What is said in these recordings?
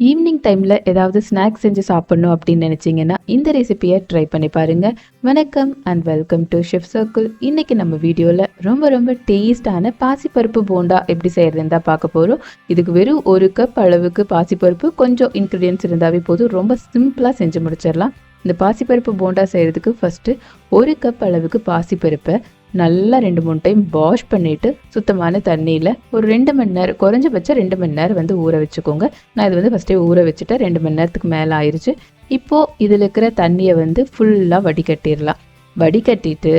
Evening டைமில் ஏதாவது snacks செஞ்சு சாப்பிட்ணும் அப்படின்னு நினச்சிங்கன்னா இந்த ரெசிபியை ட்ரை பண்ணி பாருங்கள் வணக்கம் and welcome to chef circle இன்றைக்கி நம்ம வீடியோவில் ரொம்ப ரொம்ப டேஸ்டான பாசிப்பருப்பு போண்டா எப்படி செய்கிறதுன்னு தான் பார்க்க போகிறோம் இதுக்கு வெறும் ஒரு கப் அளவுக்கு பாசிப்பருப்பு கொஞ்சம் இன்க்ரீடியன்ஸ் இருந்தாவே போதும். ரொம்ப சிம்பிளாக செஞ்சு முடிச்சிடலாம். இந்த பாசிப்பருப்பு போண்டா செய்கிறதுக்கு ஃபஸ்ட்டு ஒரு கப் அளவுக்கு பாசிப்பருப்பை நல்லா ரெண்டு மூணு டைம் வாஷ் பண்ணிவிட்டு சுத்தமான தண்ணியில் ஒரு ரெண்டு மணி நேரம் குறைஞ்சபட்சம் ரெண்டு மணி நேரம் வந்து ஊற வச்சுக்கோங்க. நான் இது வந்து ஃபஸ்ட்டே ஊற வச்சுட்டேன். ரெண்டு மணி நேரத்துக்கு மேலே ஆயிடுச்சு இப்போது இதில் இருக்கிற தண்ணியை வந்து ஃபுல்லாக வடிகட்டிடலாம். வடிகட்டிட்டு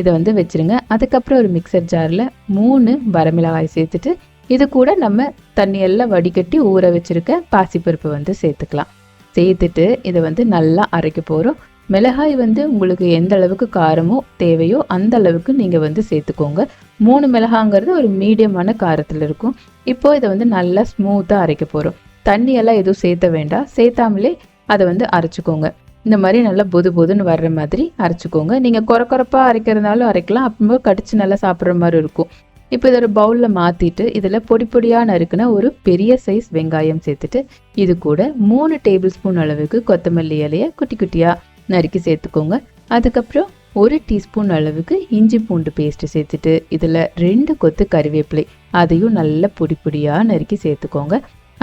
இதை வந்து வச்சுருங்க. அதுக்கப்புறம் ஒரு மிக்சர் ஜாரில் மூணு வரமிளகாய் சேர்த்துட்டு இது கூட நம்ம தண்ணியெல்லாம் வடிகட்டி ஊற வச்சுருக்க பாசிப்பருப்பு வந்து சேர்த்துக்கலாம். சேர்த்துட்டு இதை வந்து நல்லா அரைக்க போகிறோம் மிளகாய் வந்து உங்களுக்கு எந்த அளவுக்கு காரமோ தேவையோ அந்த அளவுக்கு நீங்கள் வந்து சேர்த்துக்கோங்க. மூணு மிளகாங்கிறது ஒரு மீடியமான காரத்தில் இருக்கும். இப்போ இதை வந்து நல்லா ஸ்மூத்தாக அரைக்க போகிறோம் தண்ணியெல்லாம் எதுவும் சேர்த்த வேண்டாம். சேர்த்தாமலே அதை வந்து அரைச்சிக்கோங்க. இந்த மாதிரி நல்லா பொது பொதுன்னு வர்ற மாதிரி அரைச்சிக்கோங்க. நீங்கள் குறை குறைப்பாக அரைக்கிறதுனாலும் அரைக்கலாம். அப்போ கடிச்சு நல்லா சாப்பிட்ற மாதிரி இருக்கும். இப்போ இதை ஒரு பவுலில் மாற்றிட்டு இதில் பொடி பொடியாக நறுக்குன ஒரு பெரிய சைஸ் வெங்காயம் சேர்த்துட்டு இது கூட மூணு டேபிள் ஸ்பூன் அளவுக்கு கொத்தமல்லி இலையை குட்டி குட்டியாக நறுக்கி சேர்த்துக்கோங்க. அதுக்கப்புறம் ஒரு டீஸ்பூன் அளவுக்கு இஞ்சி பூண்டு பேஸ்ட்டு சேர்த்துட்டு இதில் ரெண்டு கொத்து கறிவேப்பிலை அதையும் நல்லா பொடி பொடியாக நறுக்கி சேர்த்துக்கோங்க.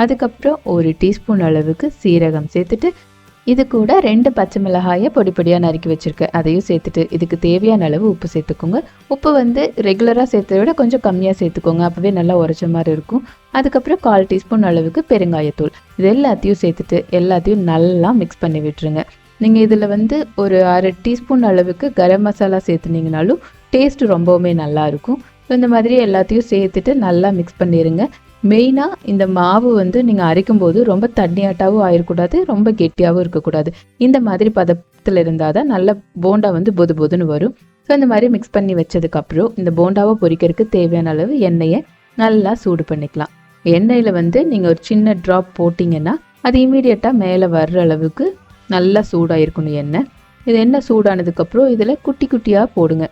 அதுக்கப்புறம் ஒரு டீஸ்பூன் அளவுக்கு சீரகம் சேர்த்துட்டு இது கூட ரெண்டு பச்சை மிளகாயை பொடி பொடியாக நறுக்கி வச்சுருக்கேன் அதையும் சேர்த்துட்டு இதுக்கு தேவையான அளவு உப்பு சேர்த்துக்கோங்க. உப்பு வந்து ரெகுலராக சேர்த்ததை விட கொஞ்சம் கம்மியாக சேர்த்துக்கோங்க அப்போவே நல்லா உரைச்ச மாதிரி இருக்கும். அதுக்கப்புறம் கால் டீஸ்பூன் அளவுக்கு பெருங்காயத்தூள் இது எல்லாத்தையும் சேர்த்துட்டு எல்லாத்தையும் நல்லா மிக்ஸ் பண்ணி விட்டுருங்க. நீங்கள் இதில் வந்து ஒரு அரை டீஸ்பூன் அளவுக்கு கரம் மசாலா சேர்த்துனீங்கனாலும் டேஸ்ட் ரொம்பவுமே நல்லாயிருக்கும். ஸோ இந்த மாதிரி எல்லாத்தையும் சேர்த்துட்டு நல்லா மிக்ஸ் பண்ணிடுங்க மெயினாக இந்த மாவு வந்து நீங்கள் அரைக்கும் போது ரொம்ப தண்ணியாட்டாகவும் ஆயிடக்கூடாது ரொம்ப கெட்டியாகவும் இருக்கக்கூடாது. இந்த மாதிரி பதத்தில் இருந்தால் தான் நல்ல போண்டா வந்து பொது பொதுன்னு வரும். ஸோ இந்த மாதிரி மிக்ஸ் பண்ணி வச்சதுக்கப்புறம் இந்த போண்டாவை பொரிக்கிறதுக்கு தேவையான அளவு எண்ணெயை நல்லா சூடு பண்ணிக்கலாம். எண்ணெயில் வந்து நீங்கள் ஒரு சின்ன ட்ராப் போட்டிங்கன்னா அது இமீடியட்டாக மேலே வர்ற அளவுக்கு நல்லா சூடாக இருக்கணும் எண்ணெய். இது எண்ணெய் சூடானதுக்கப்புறம் இதில் குட்டி குட்டியாக போடுங்க.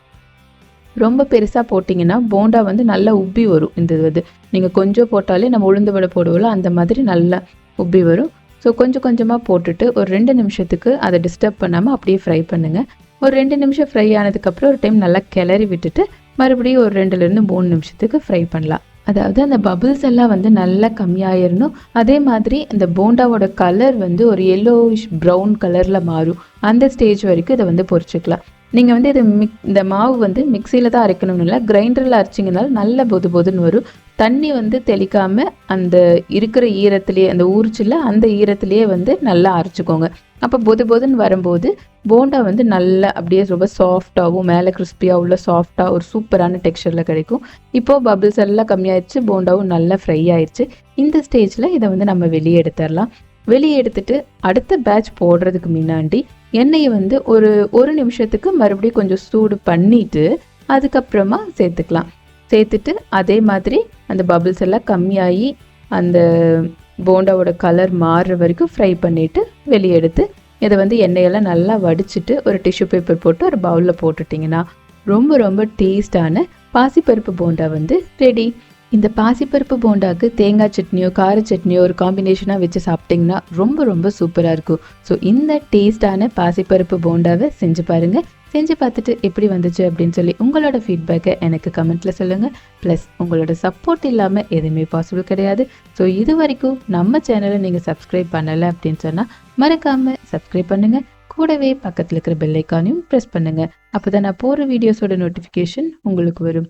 ரொம்ப பெருசாக போட்டிங்கன்னா போண்டா வந்து நல்லா உப்பி வரும். இந்த இது நீங்கள் கொஞ்சம் போட்டாலே நம்ம உளுந்து வடை போடுவோம்ல அந்த மாதிரி நல்லா உப்பி வரும். ஸோ கொஞ்சம் கொஞ்சமாக போட்டுட்டு ஒரு ரெண்டு நிமிஷத்துக்கு அதை டிஸ்டர்ப் பண்ணாமல் அப்படியே ஃப்ரை பண்ணுங்கள் ஒரு ரெண்டு நிமிஷம் ஃப்ரை ஆனதுக்கப்புறம் ஒரு டைம் நல்லா கிளறி விட்டுட்டு மறுபடியும் ஒரு ரெண்டுலேருந்து மூணு நிமிஷத்துக்கு ஃப்ரை பண்ணலாம். அதாவது அந்த பபுள்ஸ் எல்லாம் வந்து நல்லா கம்மியாயிடணும் அதே மாதிரி அந்த போண்டாவோட கலர் வந்து ஒரு எல்லோயிஷ் ப்ரௌன் கலரில் மாறும். அந்த ஸ்டேஜ் வரைக்கும் இதை வந்து பொரிச்சுக்கலாம் நீங்கள் வந்து இது மிக் இந்த மாவு வந்து மிக்சியில் தான் அரைக்கணும்னு இல்லை கிரைண்டரில் அரைச்சிங்கனால நல்ல பொது பொதுன்னு வரும். தண்ணி வந்து தெளிக்காமல் அந்த இருக்கிற ஈரத்துலேயே அந்த ஊறிச்சில் அந்த ஈரத்துலேயே வந்து நல்லா அரைச்சிக்கோங்க. அப்போ பொது பொதுன்னு வரும்போது போண்டா வந்து நல்லா அப்படியே ரொம்ப சாஃப்டாகவும் மேலே கிறிஸ்பியாக உள்ள சாஃப்டாக ஒரு சூப்பரான டெக்ஸ்சரில் கிடைக்கும். இப்போது பபிள்ஸ் எல்லாம் கம்மியாயிடுச்சு போண்டாவும் நல்லா ஃப்ரை ஆயிடுச்சு. இந்த ஸ்டேஜில் இதை வந்து நம்ம வெளியே எடுத்துடலாம். வெளியே எடுத்துட்டு அடுத்த பேட்ச் போடுறதுக்கு முன்னாடி எண்ணெயை வந்து ஒரு ஒரு நிமிஷத்துக்கு மறுபடியும் கொஞ்சம் சூடு பண்ணிட்டு அதுக்கப்புறமா சேர்த்துக்கலாம். சேர்த்துட்டு அதே மாதிரி அந்த பபிள்ஸ் எல்லாம் கம்மியாகி அந்த போண்டாவோட கலர் மாறுற வரைக்கும் ஃப்ரை பண்ணிவிட்டு வெளியே எடுத்து இதை வந்து எண்ணெயெல்லாம் நல்லா வடிச்சிட்டு ஒரு டிஷ்யூ பேப்பர் போட்டு ஒரு பவுலில் போட்டுட்டிங்கன்னா ரொம்ப ரொம்ப டேஸ்டான பாசிப்பருப்பு போண்டா வந்து ரெடி இந்த பாசிப்பருப்பு போண்டாக்கு தேங்காய் சட்னியோ கார சட்னியோ ஒரு காம்பினேஷனாக வச்சு சாப்பிட்டிங்கன்னா ரொம்ப ரொம்ப சூப்பராக இருக்கும். ஸோ இந்த டேஸ்டான பாசிப்பருப்பு போண்டாவை செஞ்சு பாருங்கள் செஞ்சு பார்த்துட்டு எப்படி வந்துச்சு அப்படின்னு சொல்லி உங்களோட ஃபீட்பேக்கை எனக்கு கமெண்ட்டில் சொல்லுங்கள் ப்ளஸ் உங்களோட சப்போர்ட் இல்லாமல் எதுவுமே பாசிபிள் கிடையாது. ஸோ இது வரைக்கும் நம்ம சேனலை நீங்கள் சப்ஸ்கிரைப் பண்ணலை அப்படின்னு சொன்னால் மறக்காமல் சப்ஸ்கிரைப் பண்ணுங்கள் கூடவே பக்கத்தில் இருக்கிற பெல்லைக்கானையும் ப்ரெஸ் பண்ணுங்கள் அப்போ தான் நான் போகிற வீடியோஸோட நோட்டிஃபிகேஷன் உங்களுக்கு வரும்.